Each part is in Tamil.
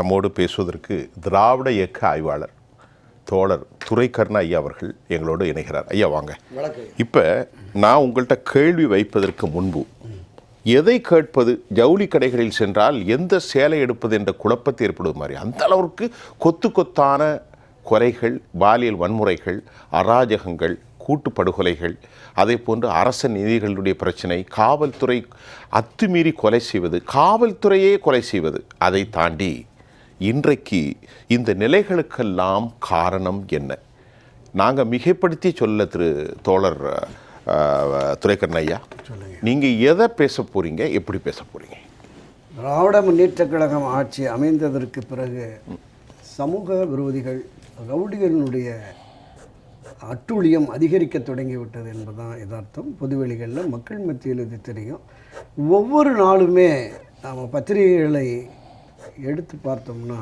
நம்மோடு பேசுவதற்கு திராவிட இயக்க ஆய்வாளர் தோழர் துரைக்கர்ண ஐயா அவர்கள் எங்களோடு இணைகிறார். ஐயா வாங்க. இப்போ நான் உங்கள்கிட்ட கேள்வி வைப்பதற்கு முன்பு எதை கேட்பது? ஜவுளி கடைகளில் சென்றால் எந்த சேலை எடுப்பது என்ற குழப்பத்தை ஏற்படுவது மாதிரி. அந்த அளவிற்கு கொத்து கொத்தான கொலைகள் பாலியல் வன்முறைகள் அராஜகங்கள் கூட்டு படுகொலைகள் அதே போன்று அரச நிதிகளுடைய பிரச்சனை காவல்துறை அத்துமீறி கொலை செய்வது காவல்துறையே கொலை செய்வது அதை தாண்டி இன்றைக்கு இந்த நிலைகளுக்கெல்லாம் காரணம் என்ன? நாங்கள் மிகைப்படுத்தி சொல்ல திரு தோழர் அஹ், துரைக்கண்ண ஐயா நீங்கள் எதை பேச போகிறீங்க எப்படி பேச போகிறீங்க திராவிட முன்னேற்றக் கழகம் ஆட்சி அமைந்ததற்கு பிறகு சமூக விரோதிகள் ரவுடிகளினுடைய அட்டூழியம் அதிகரிக்க தொடங்கிவிட்டது என்பதுதான் யதார்த்தம். பொதுவெளிகளில் மக்கள் மத்தியில் இது தெரியும். ஒவ்வொரு நாளுமே நாம் பத்திரிகைகளை எடுத்து பார்த்தோம்னா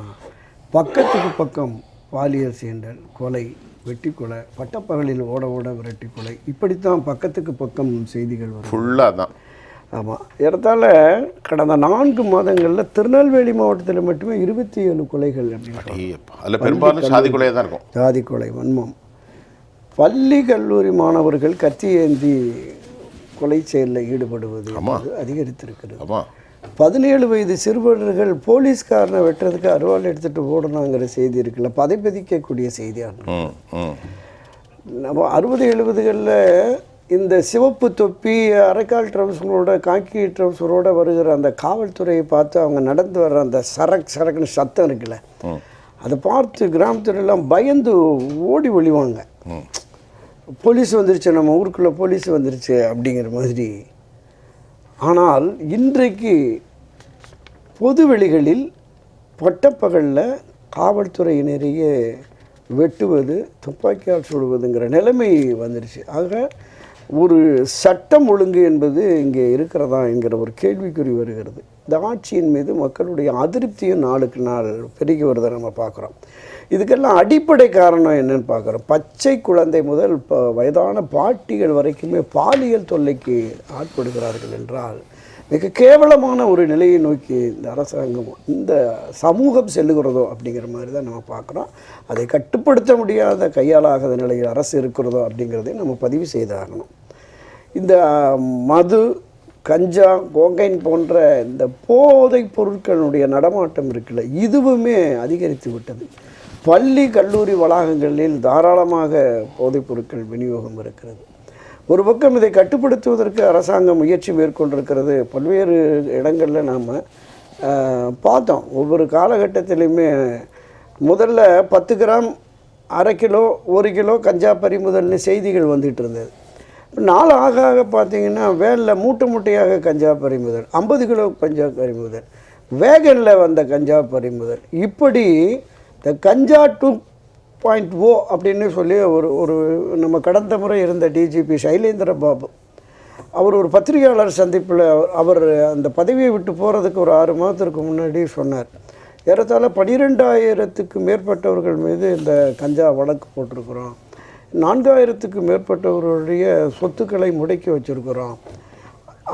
பக்கத்துக்கு பக்கம் பாலியல் சீண்டல் கொலை வெட்டி கொலை பட்டப்பகலில் ஓட ஓட விரட்டி கொலை இப்படித்தான் பக்கத்துக்கு பக்கம் செய்திகள் வரும் ஃபுல்லாக தான் ஆமாம் ஏறத்தாழ கடந்த நான்கு மாதங்களில் திருநெல்வேலி மாவட்டத்தில் மட்டுமே இருபத்தி ஏழு கொலைகள் அப்படின்னு பெரும்பாலும் சாதி கொலையாக தான் இருக்கும். ஜாதி கொலை வன்மம். பள்ளி கல்லூரி மாணவர்கள் கத்தி ஏந்தி கொலை செயலில் ஈடுபடுவது அதிகரித்திருக்கிறது. ஆமாம் பதினேழு வயது சிறுவர்கள் போலீஸ்காரனை வெட்டுறதுக்கு அருவாள் எடுத்துகிட்டு ஓடணுங்கிற செய்தி இருக்குல்ல? பதைப்பதிக்கக்கூடிய செய்தியாக ம் ம். நம்ம அறுபது எழுபதுகளில் இந்த சிவப்பு தொப்பி அரைக்கால் ட்ரவுசரோட காக்கி ட்ரவுசரோட வருகிற அந்த காவல்துறையை பார்த்து அவங்க நடந்து வர்ற அந்த சரக் சரக்குன்னு சத்தம் இருக்குல்ல? அதை பார்த்து கிராமத்துலலாம் பயந்து ஓடி ஒளிவாங்க. போலீஸ் வந்துருச்சு நம்ம ஊருக்குள்ளே போலீஸ் வந்துருச்சு அப்படிங்கிற மாதிரி ஆனால் இன்றைக்கு பொதுவெளிகளில் பட்டப்பகலில் காவல்துறையினரையே வெட்டுவது துப்பாக்கியால் சுடுவதுங்கிற நிலைமை வந்துருச்சு. ஆக ஒரு சட்டம் ஒழுங்கு என்பது இங்கே இருக்கிறதா என்கிற ஒரு கேள்விக்குறி வருகிறது. இந்த ஆட்சியின் மீது மக்களுடைய அதிருப்தியும் நாளுக்கு நாள் பெருகி வருதை நம்ம பார்க்குறோம். இதுக்கெல்லாம் அடிப்படை காரணம் என்னன்னு பார்க்குறோம். பச்சை குழந்தை முதல் இப்போ வயதான பாட்டிகள் வரைக்குமே பாலியல் தொல்லைக்கு ஆட்படுகிறார்கள் என்றால் மிக கேவலமான ஒரு நிலையை நோக்கி இந்த அரசாங்கம் இந்த சமூகம் செல்லுகிறதோ அப்படிங்கிற மாதிரி தான் நம்ம பார்க்குறோம். அதை கட்டுப்படுத்த முடியாத கையாளாகாத நிலையில் அரசு இருக்கிறதோ அப்படிங்கிறதையும் நம்ம பதிவு செய்தாகணும். இந்த மது கஞ்சா கோங்கைன் போன்ற இந்த போதைப் பொருட்களுடைய நடமாட்டம் இருக்குல்ல இதுவுமே அதிகரித்து விட்டது. பள்ளி கல்லூரி வளாகங்களில் தாராளமாக போதைப் பொருட்கள் விநியோகம் இருக்கிறது. ஒரு பக்கம் இதை கட்டுப்படுத்துவதற்கு அரசாங்கம் முயற்சி மேற்கொண்டிருக்கிறது. பல்வேறு இடங்களில் நாம் பார்த்தோம். ஒவ்வொரு காலகட்டத்திலையுமே முதல்ல பத்து கிராம் அரை கிலோ ஒரு கிலோ கஞ்சா பறிமுதல்னு செய்திகள் வந்துட்டு இருந்தது. நாள் ஆக ஆக பார்த்தீங்கன்னா வேனில் மூட்டை மூட்டையாக கஞ்சா பறிமுதல் ஐம்பது கிலோ கஞ்சா பறிமுதல் வேகனில் வந்த கஞ்சா பறிமுதல் இப்படி த கஞ்சா டூ பாயிண்ட் ஓ அப்படின்னு சொல்லி ஒரு ஒரு நம்ம கடந்த முறை இருந்த டிஜிபி சைலேந்திர பாபு அவர் ஒரு பத்திரிகையாளர் சந்திப்பில் அவர் அந்த பதவியை விட்டு போகிறதுக்கு ஒரு ஆறு மாதத்திற்கு முன்னாடி சொன்னார். ஏறத்தாழ பனிரெண்டாயிரத்துக்கு மேற்பட்டவர்கள் மீது இந்த கஞ்சா வழக்கு போட்டிருக்கிறோம். நான்காயிரத்துக்கு மேற்பட்டவர்களுடைய சொத்துக்களை முடக்கி வச்சுருக்கிறோம்.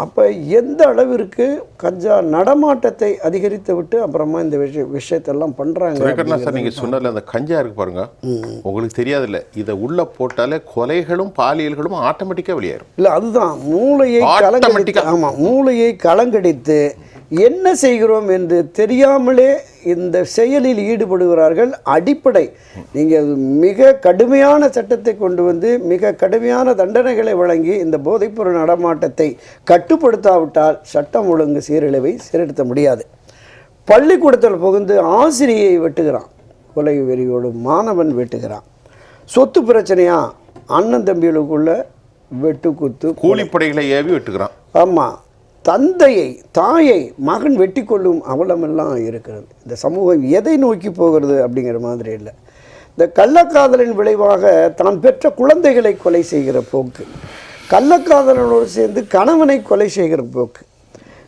அப்போ எந்த அளவிற்கு கஞ்சா நடமாட்டத்தை அதிகரித்து விட்டு அப்புறமா இந்த விஷய விஷயத்தெல்லாம் பண்ணுறாங்க சார் நீங்கள் சொன்னதில் அந்த கஞ்சா இருக்கு பாருங்க. உங்களுக்கு தெரியாதுல்ல இதை உள்ளே போட்டாலே கொலைகளும் பாலியல்களும் ஆட்டோமேட்டிக்காக வெளியேறும். இல்லை அதுதான். மூளையை கலங்கடித்து. ஆமாம் மூளையை கலங்கடித்து என்ன செய்கிறோம் என்று தெரியாமலே இந்த செயலில் ஈடுபடுகிறார்கள். அடிப்படை. நீங்கள் மிக கடுமையான சட்டத்தை கொண்டு வந்து மிக கடுமையான தண்டனைகளை வழங்கி இந்த போதைப்பொருள் நடமாட்டத்தை கட்டுப்படுத்தாவிட்டால் சட்டம் ஒழுங்கு சீரழிவை சீரெடுத்த முடியாது. பள்ளிக்கூடத்தில் புகுந்து ஆசிரியை வெட்டுகிறான். கொலை வெறியோடு மாணவன் வெட்டுகிறான். சொத்து பிரச்சனையா? அண்ணன் தம்பிகளுக்குள்ள வெட்டு குத்து கூலிப்படைகளை ஏவி வெட்டுக்கிறான் ஆமாம் தந்தையை தாயை மகன் வெட்டி கொள்ளும் அவலமெல்லாம் இருக்கிறது. இந்த சமூகம் எதை நோக்கி போகிறது அப்படிங்கிற மாதிரி இல்லை. இந்த கள்ளக்காதலின் விளைவாக தான் பெற்ற குழந்தைகளை கொலை செய்கிற போக்கு. கள்ளக்காதலனோடு சேர்ந்து கணவனை கொலை செய்கிற போக்கு.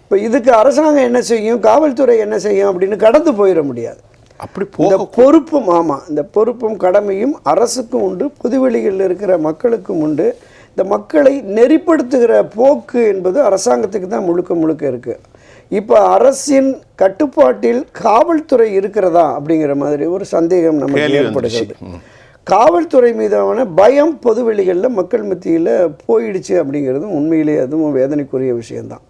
இப்போ இதுக்கு அரசாங்கம் என்ன செய்யும் காவல்துறை என்ன செய்யும் அப்படின்னு கடந்து போயிட முடியாது. அப்படி இந்த பொறுப்பும் ஆமாம் இந்த பொறுப்பும் கடமையும் அரசுக்கும் உண்டு பொதுவெளிகளில் இருக்கிற மக்களுக்கும் உண்டு. இந்த மக்களை நெறிப்படுத்துகிற போக்கு என்பது அரசாங்கத்துக்கு தான் முழுக்க முழுக்க இருக்குது இப்போ அரசின் கட்டுப்பாட்டில் காவல்துறை இருக்கிறதா அப்படிங்கிற மாதிரி ஒரு சந்தேகம் நமக்கு ஏற்படுகிறது. காவல்துறை மீதான பயம் பொதுவெளிகளில் மக்கள் மத்தியில் போயிடுச்சு அப்படிங்கிறதும் உண்மையிலே அதுவும் வேதனைக்குரிய விஷயம்தான்.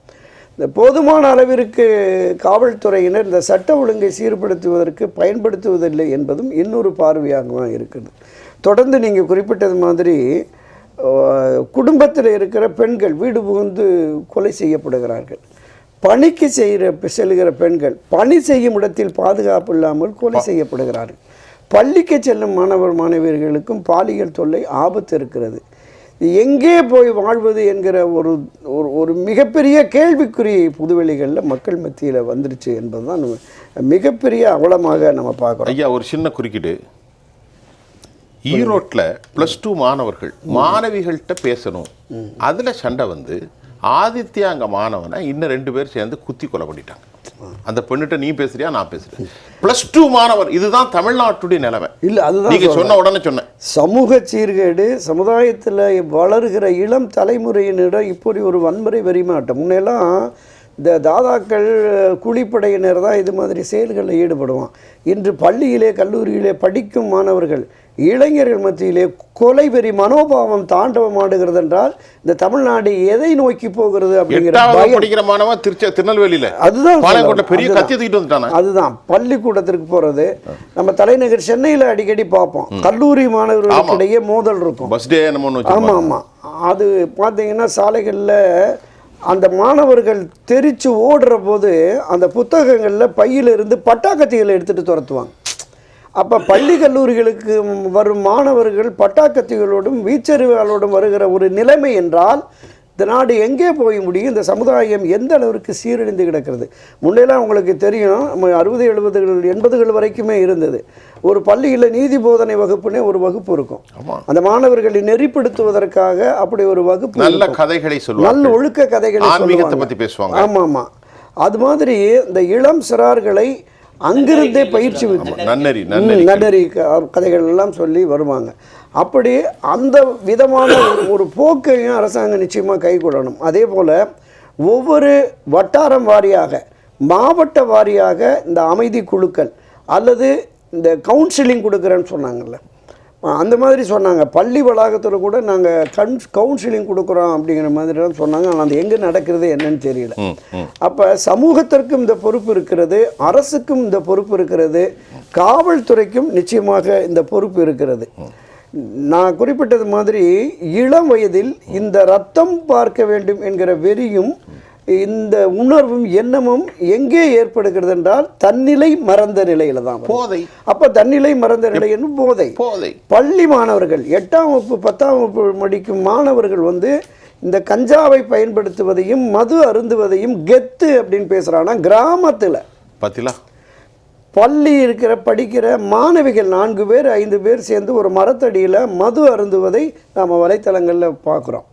இந்த போதுமான அளவிற்கு காவல்துறையினர் இந்த சட்ட ஒழுங்கை சீர்படுத்துவதற்கு பயன்படுத்துவதில்லை என்பதும் இன்னொரு பார்வையாக தான் இருக்குது. தொடர்ந்து நீங்கள் குறிப்பிட்டது மாதிரி குடும்பத்தில் இருக்கிற பெண்கள் வீடு புகுந்து கொலை செய்யப்படுகிறார்கள். பணிக்கு செய்கிற செல்கிற பெண்கள் பணி செய்யும் இடத்தில் பாதுகாப்பு இல்லாமல் கொலை செய்யப்படுகிறார்கள். பள்ளிக்கு செல்லும் மாணவர் மாணவியர்களுக்கும் பாலியல் தொல்லை ஆபத்து இருக்கிறது. எங்கே போய் வாழ்வது என்கிற ஒரு ஒரு ஒரு மிகப்பெரிய கேள்விக்குறி புதுவெளிகளில் மக்கள் மத்தியில் வந்துருச்சு என்பதுதான் நம்ம மிகப்பெரிய அவலமாக நம்ம பார்க்குறோம். ஐயா ஒரு சின்ன குறுக்கீடு. ஈரோட்ல ப்ளஸ் டூ மாணவர்கள் மாணவிகள்கிட்ட பேசணும். அதுல சண்டை வந்து ஆதித்யா அங்க மாணவனை இன்னும் ரெண்டு பேர் சேர்ந்து குத்தி கொலை பண்ணிட்டாங்க. அந்த பெண்ணிட்ட நீ பேசுறியா நான் பேசுறேன். ப்ளஸ் டூ மாணவர் இதுதான் தமிழ்நாட்டுடைய நிலைமை. இல்லை அதுதான் நீங்க சொன்ன உடனே சொன்னேன். சமூக சீர்கேடு சமுதாயத்தில் வளருகிற இளம் தலைமுறையினரிடம் இப்படி ஒரு வன்முறை வெறிமாட்டம். முன்னெல்லாம் இந்த தாதாக்கள் கூலிப்படையினர் தான் இது மாதிரி செயல்களில் ஈடுபடுவான். இன்று பள்ளியிலே கல்லூரியிலே படிக்கும் மாணவர்கள் இளைஞர்கள் மத்தியிலே கொலை வெறி மனோபாவம் தாண்டவமாடுகிறது என்றால் இந்த தமிழ்நாடு எதை நோக்கி போகிறது அப்படிங்கிற மாணவன் திருச்சி திருநெல்வேலியில. அதுதான் பெரிய அதுதான். பள்ளிக்கூடத்திற்கு போறது. நம்ம தலைநகர் சென்னையில் அடிக்கடி பார்ப்போம். கல்லூரி மாணவர்களுக்கு இடையே மோதல் இருக்கும். பஸ் டே என்னமோன்னு ஆமா வச்சு ஆமா. அது பார்த்தீங்கன்னா சாலைகளில் அந்த மாணவர்கள் தெரித்து ஓடுற போது அந்த புத்தகங்களில் பையிலிருந்து பட்டாக்கத்திகளை எடுத்துட்டு துரத்துவாங்க. அப்போ பள்ளி கல்லூரிகளுக்கு வரும் மாணவர்கள் பட்டாக்கத்திகளோடும் வீச்சறிவாளோடும் வருகிற ஒரு நிலைமை என்றால் இந்த நாடு எங்கே போய் முடியும்? இந்த சமுதாயம் எந்த அளவிற்கு சீரழிந்து கிடக்கிறது? முன்னெல்லாம் உங்களுக்கு தெரியும் அறுபது எழுபதுகள் எண்பதுகள் வரைக்குமே இருந்தது. ஒரு பள்ளியில் நீதி போதனை வகுப்புனே ஒரு வகுப்பு இருக்கும். அந்த மாணவர்களை நெறிப்படுத்துவதற்காக அப்படி ஒரு வகுப்பு நல்ல. கதைகளை சொல்லுவாங்க நல்ல ஒழுக்க கதைகளை ஆன்மீகத்தை. பத்தி பேசுவாங்க. ஆமா ஆமா அது மாதிரி இந்த இளம் சிறார்களை அங்கிருந்தே பயிற்சி நன்னறி நன்னறி கதைகள் எல்லாம் சொல்லி வருவாங்க. அப்படி அந்த விதமான ஒரு- ஒரு போக்கையும் அரசாங்கம் நிச்சயமாக கைக்கொள்ளணும் அதே போல் ஒவ்வொரு வட்டாரம் வாரியாக மாவட்ட வாரியாக இந்த அமைதி குழுக்கள் அல்லது இந்த கவுன்சிலிங் கொடுக்குறேன்னு சொன்னாங்கல்ல. அந்த மாதிரி சொன்னாங்க. பள்ளி வளாகத்தில் கூட நாங்கள் கன் கவுன்சிலிங் கொடுக்குறோம் அப்படிங்கிற மாதிரிலாம் சொன்னாங்க. ஆனால் அது எங்கே நடக்கிறது என்னன்னு தெரியல. அப்போ சமூகத்திற்கும் இந்த பொறுப்பு இருக்கிறது அரசுக்கும் இந்த பொறுப்பு இருக்கிறது காவல்துறைக்கும் நிச்சயமாக இந்த பொறுப்பு இருக்கிறது. நான் குறிப்பிட்டது மாதிரி இளம் வயதில் இந்த ரத்தம் பார்க்க வேண்டும் என்கிற வெறியும் இந்த உணர்வும் எண்ணமும் எங்கே ஏற்படுகிறது என்றால் தன்னிலை மறந்த நிலையில தான். போதை. அப்ப தன்னிலை மறந்த நிலை என்னும் போதை. போதை. பள்ளி மாணவர்கள் எட்டாம் வகுப்பு பத்தாம் வகுப்பு படிக்கும் மாணவர்கள் வந்து இந்த கஞ்சாவை பயன்படுத்துவதையும் மது அருந்துவதையும் கெத்து அப்படின்னு பேசுறானா கிராமத்துல. பத்திலா? பள்ளி இருக்கிற படிக்கிற மாணவிகள் நான்கு பேர் ஐந்து பேர் சேர்ந்து ஒரு மரத்தடியில் மது அருந்துவதை நாம் வலைத்தளங்களில் பார்க்குறோம்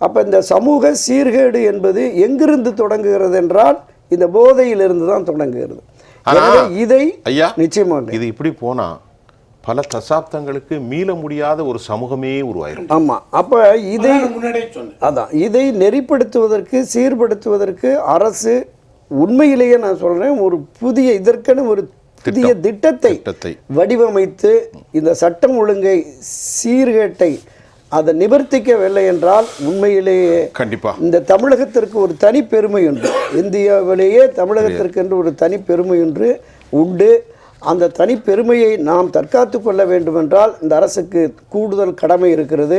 அப்போ இந்த சமூக சீர்கேடு என்பது எங்கிருந்து தொடங்குகிறது என்றால் இந்த போதையிலிருந்து தான் தொடங்குகிறது. இதை ஐயா நிச்சயமாக இது இப்படி போனா பல தசாப்தங்களுக்கு மீள முடியாத ஒரு சமூகமே உருவாயிரும். ஆமாம் அப்போ இதை அதான் இதை நெறிப்படுத்துவதற்கு சீர்படுத்துவதற்கு அரசு உண்மையிலேயே நான் சொல்றேன் ஒரு புதிய இதற்கென ஒரு புதிய திட்டத்தை. வடிவமைத்து இந்த சட்டம் ஒழுங்கை சீர்கேட்டை அதை நிவர்த்திக்கவில்லை என்றால் உண்மையிலேயே கண்டிப்பா. இந்த தமிழகத்திற்கு ஒரு தனி பெருமை உண்டு. இந்தியாவிலேயே தமிழகத்திற்கு என்று ஒரு தனி பெருமை ஒன்று உண்டு. அந்த தனி பெருமையை நாம் தற்காத்து கொள்ள வேண்டுமென்றால் இந்த அரசுக்கு கூடுதல் கடமை இருக்கிறது.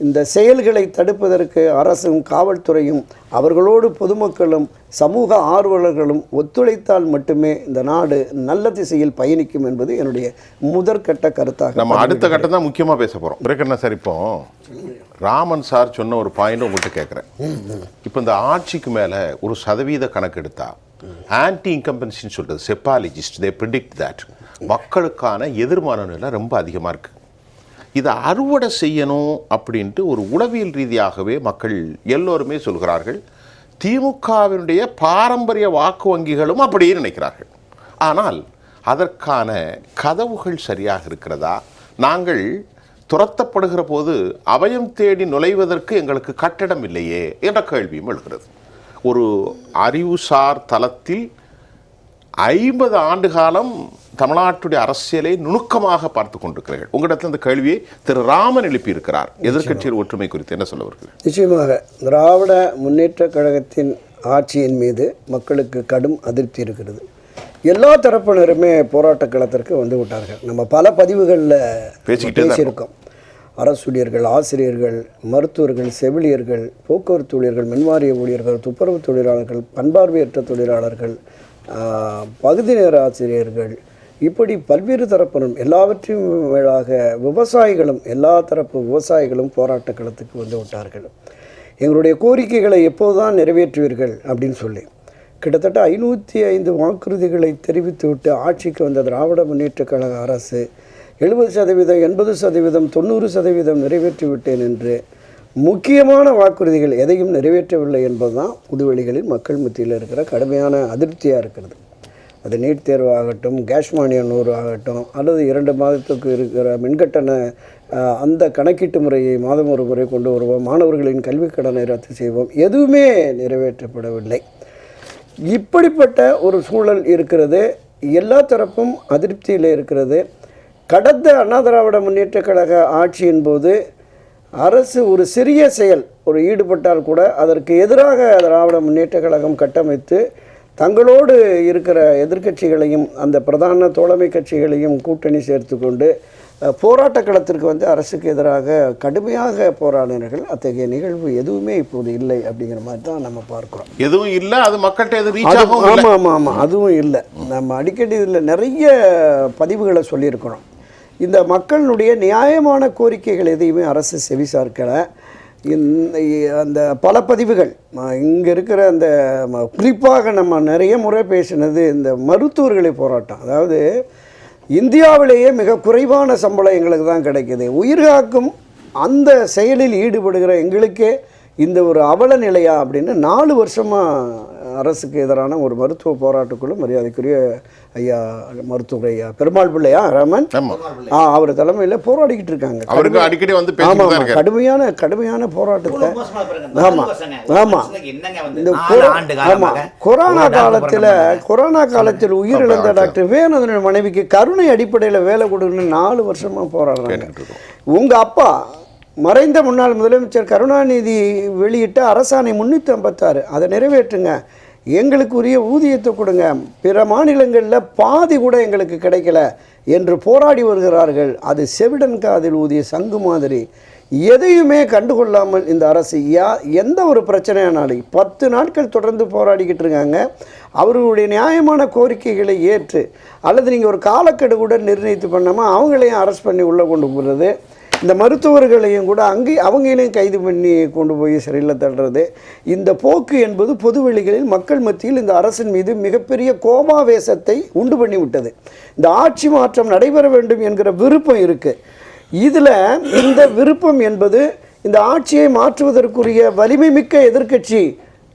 இந்த செயல்களை தடுப்பதற்கு அரசும் காவல்துறையும் அவர்களோடு பொதுமக்களும் சமூக ஆர்வலர்களும் ஒத்துழைத்தால் மட்டுமே இந்த நாடு நல்ல திசையில் பயணிக்கும் என்பது என்னுடைய முதற்கட்ட கருத்தாக நம்ம அடுத்த கட்டம் தான் முக்கியமா பேச பிறகு என்ன சார் இப்போ? ராமன் சார் சொன்ன ஒரு பாயிண்ட் உங்கள்கிட்ட கேட்குறேன் இப்போ இந்த ஆட்சிக்கு மேல ஒரு சதவீத கணக்கு எடுத்தா ஆன்டி இன்கம்பன்சின்னு சொல்றது செப்பாலஜிஸ்ட் தே ப்ரிடிக்ட் தட் மக்களுக்கான எதிர்மான நிலை ரொம்ப அதிகமாக இருக்கு. இதை அறுவடை செய்யணும் அப்படின்ட்டு ஒரு உளவியல் ரீதியாகவே மக்கள் எல்லோருமே சொல்கிறார்கள். திமுகவினுடைய பாரம்பரிய வாக்கு வங்கிகளும் அப்படியே நினைக்கிறார்கள். ஆனால் அதற்கான கதவுகள் சரியாக இருக்கிறதா? நாங்கள் துரத்தப்படுகிற போது அபயம் தேடி நுழைவதற்கு எங்களுக்கு கட்டடம் இல்லையே என்ற கேள்வியும் எழுகிறது. ஒரு அறிவுசார் தளத்தில் ஐம்பது ஆண்டு காலம் தமிழ்நாட்டுடைய அரசியலை நுணுக்கமாக பார்த்து கொண்டிருக்கிறீர்கள். உங்களிடத்தில் இந்த கேள்வியை திரு ராமன் எழுப்பியிருக்கிறார். எதிர்க்கட்சியின் ஒற்றுமை குறித்து என்ன சொல்ல வருகிறீர்கள் நிச்சயமாக திராவிட முன்னேற்ற கழகத்தின் ஆட்சியின் மீது மக்களுக்கு கடும் அதிருப்தி இருக்கிறது. எல்லா தரப்பினருமே போராட்ட களத்திற்கு வந்து விட்டார்கள். நம்ம பல பதிவுகளில் பேசியிருக்கோம். அரசூழியர்கள் ஆசிரியர்கள் மருத்துவர்கள் செவிலியர்கள் போக்குவரத்து ஊழியர்கள் மின்வாரிய ஊழியர்கள் துப்புரவு தொழிலாளர்கள் பண்பார்வையற்ற தொழிலாளர்கள் பகுதி நேர ஆசிரியர்கள் இப்படி பல்வேறு தரப்பினரும் எல்லாவற்றையும் மேலாக விவசாயிகளும் எல்லா தரப்பு விவசாயிகளும் போராட்ட களத்துக்கு வந்து விட்டார்கள். எங்களுடைய கோரிக்கைகளை எப்போதுதான் நிறைவேற்றுவீர்கள் அப்படின்னு சொல்லி. கிட்டத்தட்ட ஐநூற்றி ஐந்து வாக்குறுதிகளை தெரிவித்துவிட்டு ஆட்சிக்கு வந்த திராவிட முன்னேற்றக் கழக அரசு எழுபது சதவீதம் எண்பது சதவீதம் தொண்ணூறு சதவீதம் நிறைவேற்றிவிட்டேன் என்று முக்கியமான வாக்குறுதிகள் எதையும் நிறைவேற்றவில்லை என்பதுதான் புதுவெளிகளில் மக்கள் மத்தியில் இருக்கிற கடுமையான அதிருப்தியாக இருக்கிறது. அது நீட் தேர்வு ஆகட்டும் கேஷ் மானியம் நூறு ஆகட்டும் அல்லது இரண்டு மாதத்துக்கு இருக்கிற மின்கட்டண அந்த கணக்கீட்டு முறையை மாதம் ஒரு முறை கொண்டு வருவோம் மாணவர்களின் கல்விக் கடனை ரத்து செய்வோம் எதுவுமே நிறைவேற்றப்படவில்லை. இப்படிப்பட்ட ஒரு சூழல் இருக்கிறது. எல்லா தரப்பும் அதிருப்தியில் இருக்கிறது. கடந்த அண்ணா திராவிட முன்னேற்ற கழக ஆட்சியின் போது அரசு ஒரு சிறிய செயல் ஒரு ஈடுபட்டால் கூட அதற்கு எதிராக திராவிட முன்னேற்றக் கழகம் கட்டமைத்து தங்களோடு இருக்கிற எதிர்க்கட்சிகளையும் அந்த பிரதான தோழமை கட்சிகளையும் கூட்டணி சேர்த்து கொண்டு போராட்ட களத்திற்கு வந்து அரசுக்கு எதிராக கடுமையாக போராடினார்கள். அத்தகைய நிகழ்வு எதுவுமே இப்போது இல்லை அப்படிங்கிற மாதிரி தான் நம்ம பார்க்குறோம். எதுவும் இல்லை அது மக்கள்கிட்ட எது ஆமாம் ஆமாம் ஆமாம் அதுவும் இல்லை. நம்ம அடிக்கடி இதில் நிறைய பதிவுகளை சொல்லியிருக்கிறோம். இந்த மக்களுடைய நியாயமான கோரிக்கைகள் எதையுமே அரசு செவிசார்க்கலை இந்த அந்த பல பதிவுகள் இங்கே இருக்கிற அந்த ம- குறிப்பாக நம்ம நிறைய முறை பேசினது இந்த மருத்துவர்களை போராட்டம். அதாவது இந்தியாவிலேயே மிக குறைவான சம்பளம் எங்களுக்கு தான் கிடைக்குது. உயிர்காக்கும் அந்த செயலில் ஈடுபடுகிற எங்களுக்கே இந்த ஒரு அவல நிலையா அப்படின்னு நாலு வருஷமாக அரசுக்கு எதிரான ஒரு மருத்துவ போராட்டக்குழு மரியாதைக்குரிய ஐயா மருத்துவர் ஐயா பெருமாள் பிள்ளையா ராமன்? ஆ அவர் தலைமையில் போராடிக்கிட்டு இருக்காங்க. அவருக்கு அடிக்கடி வந்து ஆமாம் ஆமாம் கடுமையான கடுமையான போராட்டத்தை மோசமா பாருங்க. ஆமா. நாலு வருஷங்க. ஆமா. மனுஷனுக்கு என்னங்க வந்து இந்த நாலு கொரோ- ஆண்டு ஆமா. காலமாக கொரோனா காலத்தில் கொரோனா காலத்தில் உயிரிழந்த டாக்டர் வேணந்தன் மனைவிக்கு கருணை அடிப்படையில் வேலை கொடுக்கணும்னு நாலு வருஷமா போராடுறாங்க. உங்க அப்பா மறைந்த முன்னாள் முதலமைச்சர் கருணாநிதி வெளியிட்ட அரசாணை முன்னூற்றி ஐம்பத்தாறு. அதை நிறைவேற்றுங்க. எங்களுக்கு உரிய ஊதியத்தை கொடுங்க. பிற மாநிலங்களில் பாதி கூட எங்களுக்கு கிடைக்கல என்று போராடி வருகிறார்கள். அது செவிடன் காதில் ஊதிய சங்கு மாதிரி. எதையுமே கண்டுகொள்ளாமல் இந்த அரசு யா எந்த ஒரு பிரச்சனையானாலும் பத்து நாட்கள் தொடர்ந்து போராடிக்கிட்டு இருக்காங்க. அவர்களுடைய நியாயமான கோரிக்கைகளை ஏற்று அல்லது நீங்கள் ஒரு காலக்கெடு கூட நிர்ணயித்து பண்ணாமல் அவங்களையும் அரெஸ்ட் பண்ணி உள்ளே கொண்டு போகிறது இந்த மருத்துவர்களையும் கூட அங்கே அவங்களையும் கைது பண்ணி கொண்டு போய் சிறையில் தள்ளுறது. இந்த போக்கு என்பது பொதுவெளிகளில் மக்கள் மத்தியில் இந்த அரசின் மீது மிகப்பெரிய கோமாவேசத்தை உண்டு பண்ணிவிட்டது. இந்த ஆட்சி மாற்றம் நடைபெற வேண்டும் என்கிற விருப்பம் இருக்குது இதில் இந்த விருப்பம் என்பது இந்த ஆட்சியை மாற்றுவதற்குரிய வலிமை மிக்க எதிர்க்கட்சி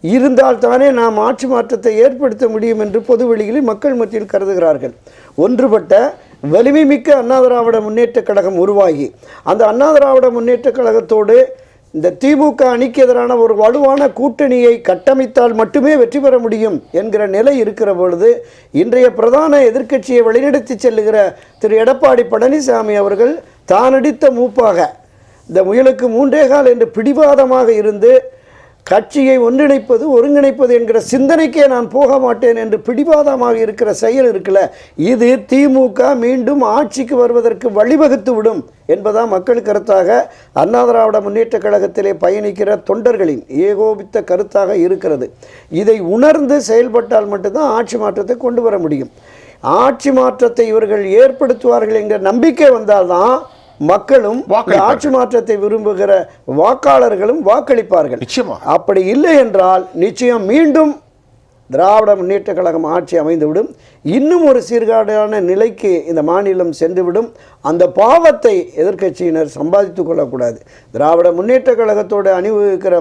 இருந்தால் தானே நாம் ஆட்சி மாற்றத்தை ஏற்படுத்த முடியும் என்று பொதுவெளிகளில் மக்கள் மத்தியில் கருதுகிறார்கள். ஒன்றுபட்ட வலிமை மிக்க அண்ணா திராவிட முன்னேற்றக் கழகம் உருவாகி அந்த அண்ணா திராவிட முன்னேற்றக் கழகத்தோடு இந்த திமுக அணிக்கு எதிரான ஒரு வலுவான கூட்டணியை கட்டமைத்தால் மட்டுமே வெற்றி பெற முடியும் என்கிற நிலை இருக்கிற பொழுது இன்றைய பிரதான எதிர்க்கட்சியை வழிநடத்தி செல்லுகிற திரு எடப்பாடி பழனிசாமி அவர்கள் தானடித்த மூப்பாக இந்த முயலுக்கு மூன்றே கால் என்று பிடிவாதமாக இருந்து கட்சியை ஒன்றிணைப்பது ஒருங்கிணைப்பது என்கிற சிந்தனைக்கே நான் போக மாட்டேன் என்று பிடிவாதமாக இருக்கிற செயல் இருக்குல்ல? இது திமுக மீண்டும் ஆட்சிக்கு வருவதற்கு வழிவகுத்து விடும் என்பதான் மக்கள் கருத்தாக அண்ணா திராவிட முன்னேற்ற கழகத்திலே பயணிக்கிற தொண்டர்களின் ஏகோபித்த கருத்தாக இருக்கிறது. இதை உணர்ந்து செயல்பட்டால் மட்டும்தான் ஆட்சி மாற்றத்தை கொண்டு வர முடியும். ஆட்சி மாற்றத்தை இவர்கள் ஏற்படுத்துவார்கள் என்கிற நம்பிக்கை வந்தால்தான் மக்களும். ஆட்சி மாற்றத்தை விரும்புகிற வாக்காளர்களும் வாக்களிப்பார்கள் நிச்சயமா அப்படி இல்லை என்றால் நிச்சயம் மீண்டும் திராவிட முன்னேற்ற கழகம் ஆட்சி அமைந்துவிடும். இன்னும் ஒரு சீர்காடான நிலைக்கு இந்த மாநிலம் சென்றுவிடும். அந்த பாவத்தை எதிர்க்கட்சியினர் சம்பாதித்து கொள்ளக்கூடாது. திராவிட முன்னேற்ற கழகத்தோடு அணிவகுக்கிற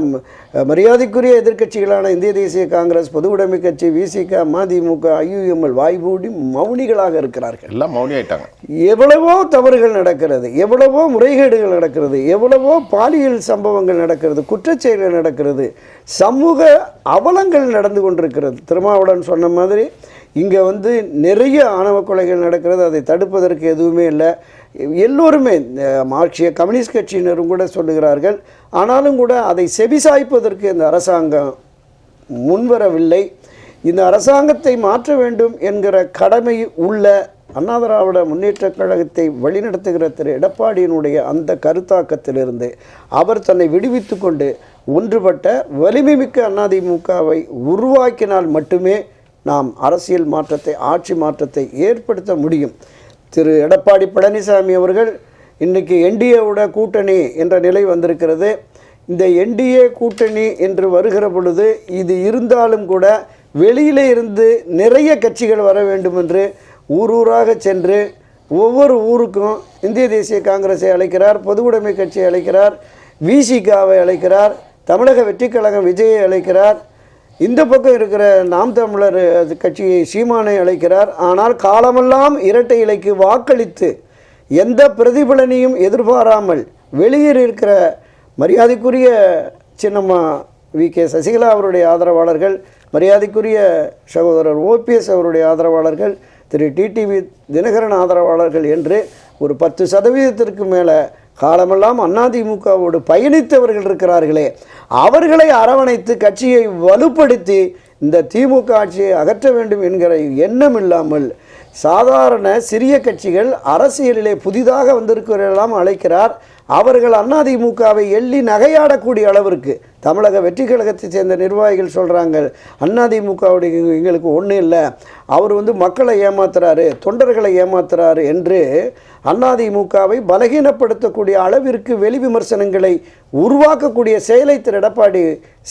மரியாதைக்குரிய எதிர்க்கட்சிகளான இந்திய தேசிய காங்கிரஸ் பொது உடைமை கட்சி விசிக மதிமுக ஐயுஎம்எல் வாய்மூடி மௌனிகளாக இருக்கிறார்கள். எல்லாம் மௌனி ஆயிட்டாங்க எவ்வளவோ தவறுகள் நடக்கிறது எவ்வளவோ முறைகேடுகள் நடக்கிறது எவ்வளவோ பாலியல் சம்பவங்கள் நடக்கிறது குற்றச்செயல்கள் நடக்கிறது சமூக அவலங்கள் நடந்து கொண்டிருக்கிறது. திருமாவளவன் சொன்ன மாதிரி இங்கே வந்து நிறைய ஆணவ கொலைகள் நடக்கிறது அதை தடுப்பதற்கு எதுவுமே இல்லை. எல்லோருமே இந்த மார்க்சிய கம்யூனிஸ்ட் கட்சியினரும் கூட சொல்லுகிறார்கள். ஆனாலும் கூட அதை செவிசாய்ப்பதற்கு இந்த அரசாங்கம் முன்வரவில்லை. இந்த அரசாங்கத்தை மாற்ற வேண்டும் என்கிற கடமை உள்ள அண்ணா திராவிட முன்னேற்றக் கழகத்தை வழிநடத்துகிற திரு எடப்பாடியினுடைய அந்த கருத்தாக்கத்திலிருந்து அவர் தன்னை விடுவித்து கொண்டு ஒன்றுபட்ட வலிமைமிக்க அதிமுகவை உருவாக்கினால் மட்டுமே நாம் அரசியல் மாற்றத்தை ஆட்சி மாற்றத்தை ஏற்படுத்த முடியும். திரு. எடப்பாடி பழனிசாமி அவர்கள் இன்றைக்கி என்டிஏவோட கூட்டணி என்ற நிலை வந்திருக்கிறது. இந்த என்டிஏ கூட்டணி என்று வருகிற பொழுது இது இருந்தாலும் கூட வெளியிலே இருந்து நிறைய கட்சிகள் வர வேண்டும் என்று ஊர் ஊராக சென்று ஒவ்வொரு ஊருக்கும் இந்திய தேசிய காங்கிரஸை அழைக்கிறார் பொதுவுடைமை கட்சியை அழைக்கிறார் விசிகாவை அழைக்கிறார். தமிழக வெற்றிக் கழகம் விஜயை அழைக்கிறார். இந்த பக்கம் இருக்கிற நாம் தமிழர் அது கட்சியை சீமானை அழைக்கிறார். ஆனால் காலமெல்லாம் இரட்டை இலைக்கு வாக்களித்து எந்த பிரதிபலனையும் எதிர்பாராமல் வெளியில் இருக்கிற மரியாதைக்குரிய சின்னம்மா வி. கே. சசிகலா அவருடைய ஆதரவாளர்கள் மரியாதைக்குரிய சகோதரர் ஓபிஎஸ் அவருடைய ஆதரவாளர்கள் திரு. டிடிவி தினகரன் ஆதரவாளர்கள் என்று ஒரு பத்து சதவீதத்திற்கு மேலே காலமெல்லாம் அதிமுகவோடு பயணித்தவர்கள் இருக்கிறார்களே அவர்களை அரவணைத்து கட்சியை வலுப்படுத்தி இந்த திமுக ஆட்சியை அகற்ற வேண்டும் என்கிற எண்ணம் இல்லாமல் சாதாரண சிறிய கட்சிகள் அரசியலிலே புதிதாக வந்திருக்கிறவர்களெல்லாம் அழைக்கிறார். அவர்கள் அதிமுகவை எள்ளி நகையாடக்கூடிய அளவிற்கு தமிழக வெற்றி கழகத்தைச் சேர்ந்த நிர்வாகிகள் சொல்கிறாங்க அதிமுகவுடைய எங்களுக்கு ஒன்றும் இல்லை. அவர் வந்து மக்களை ஏமாத்துறாரு தொண்டர்களை ஏமாத்துறாரு என்று அதிமுகவை பலகீனப்படுத்தக்கூடிய அளவிற்கு வெளி விமர்சனங்களை உருவாக்கக்கூடிய செயலை திரு எடப்பாடி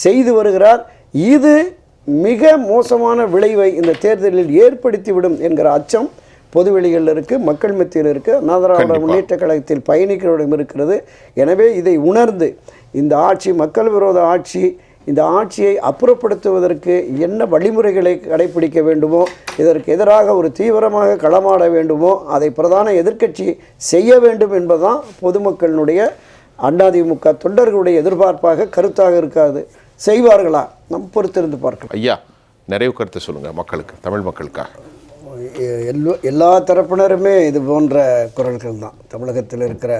செய்து வருகிறார். இது மிக மோசமான விளைவை இந்த தேர்தலில் ஏற்படுத்திவிடும் என்கிற அச்சம் பொதுவெளிகளில் இருக்குது மக்கள் மத்தியில் இருக்குது அண்ணாதிராவிட. முன்னேற்ற கழகத்தில் பயணிக்கிறவரிடம் இருக்கிறது. எனவே இதை உணர்ந்து இந்த ஆட்சி மக்கள் விரோத ஆட்சி இந்த ஆட்சியை அப்புறப்படுத்துவதற்கு என்ன வழிமுறைகளை கடைபிடிக்க வேண்டுமோ இதற்கு எதிராக ஒரு தீவிரமாக களமாட வேண்டுமோ அதை பிரதான எதிர்க்கட்சி செய்ய வேண்டும் என்பதுதான் பொதுமக்களினுடைய அதிமுக தொண்டர்களுடைய எதிர்பார்ப்பாக கருத்தாக இருக்காது. செய்வார்களா? நம் பொறுத்திருந்து பார்க்கலாம். ஐயா நிறைவு கருத்தை சொல்லுங்க மக்களுக்கு தமிழ் மக்களுக்காக. எல்லோ எல்லா தரப்பினருமே இது போன்ற குரல்கள் தான். தமிழகத்தில் இருக்கிற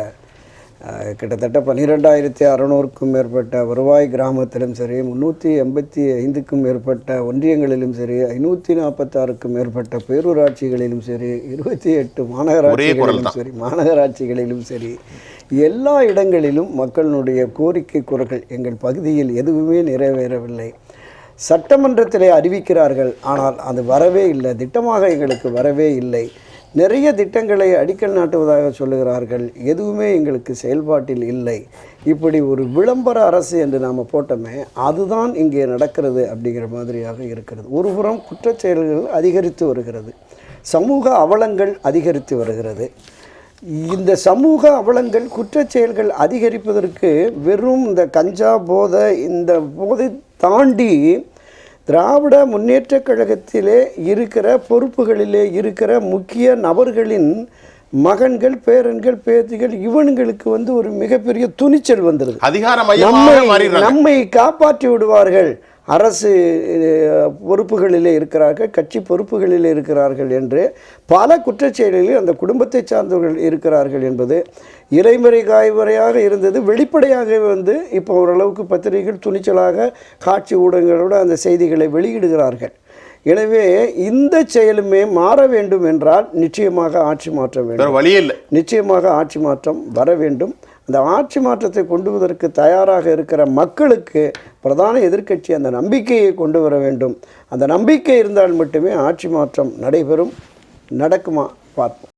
கிட்டத்தட்ட பன்னிரெண்டாயிரத்தி அறநூறுக்கும் மேற்பட்ட வருவாய் கிராமத்திலும் சரி முந்நூற்றி எண்பத்தி ஐந்துக்கும் மேற்பட்ட ஒன்றியங்களிலும் சரி ஐநூற்றி நாற்பத்தாறுக்கும் மேற்பட்ட பேரூராட்சிகளிலும் சரி இருபத்தி எட்டு மாநகராட்சிகளிலும். சரி மாநகராட்சிகளிலும் சரி எல்லா இடங்களிலும் மக்களினுடைய கோரிக்கை குரல்கள் எங்கள் பகுதியில் எதுவுமே நிறைவேறவில்லை. சட்டமன்றத்திலே அறிவிக்கிறார்கள் ஆனால் அது வரவே இல்லை. திட்டமாக எங்களுக்கு வரவே இல்லை. நிறைய திட்டங்களை அடிக்கல் நாட்டுவதாக சொல்லுகிறார்கள். எதுவுமே எங்களுக்கு செயல்பாட்டில் இல்லை. இப்படி ஒரு விளம்பர அரசு என்று நாம் போட்டோமே அதுதான் இங்கே நடக்கிறது அப்படிங்கிற மாதிரியாக இருக்கிறது. ஒருபுறம் குற்றச்செயல்கள் அதிகரித்து வருகிறது. சமூக அவலங்கள் அதிகரித்து வருகிறது. இந்த சமூக அவலங்கள் குற்றச்செயல்கள் அதிகரிப்பதற்கு வெறும் இந்த கஞ்சா போதை இந்த போதை தாண்டி திராவிட முன்னேற்றக் கழகத்திலே இருக்கிற பொறுப்புகளிலே இருக்கிற முக்கிய நபர்களின் மகன்கள் பேரன்கள் பேத்திகள் இவனுங்களுக்கு வந்து ஒரு மிகப்பெரிய துணிச்சல் வந்துடுது அதிகார நம்மை மையமாக மாறிடுறாங்க. நம்மை காப்பாற்றி விடுவார்கள். அரசு பொறுப்புகளிலே இருக்கிறார்கள் கட்சி பொறுப்புகளிலே இருக்கிறார்கள் என்று பல குற்றச்செயல்களில் அந்த குடும்பத்தை சார்ந்தவர்கள் இருக்கிறார்கள் என்பது இறைமறை காய்வரையாக இருந்தது. வெளிப்படையாக வந்து இப்போ ஓரளவுக்கு பத்திரிகைகள் துணிச்சலாக காட்சி ஊடகங்களோடு அந்த செய்திகளை வெளியிடுகிறார்கள். எனவே இந்த செயலுமே மாற வேண்டும் என்றால் நிச்சயமாக ஆட்சி மாற்ற வேண்டும். இல்லை. நிச்சயமாக ஆட்சி மாற்றம் வர வேண்டும். அந்த ஆட்சி மாற்றத்தை கொண்டு வருவதற்கு தயாராக இருக்கிற மக்களுக்கு பிரதான எதிர்க்கட்சி அந்த நம்பிக்கையை கொண்டு வர வேண்டும். அந்த நம்பிக்கை இருந்தால் மட்டுமே ஆட்சி மாற்றம் நடைபெறும். நடக்குமா? பார்ப்போம்.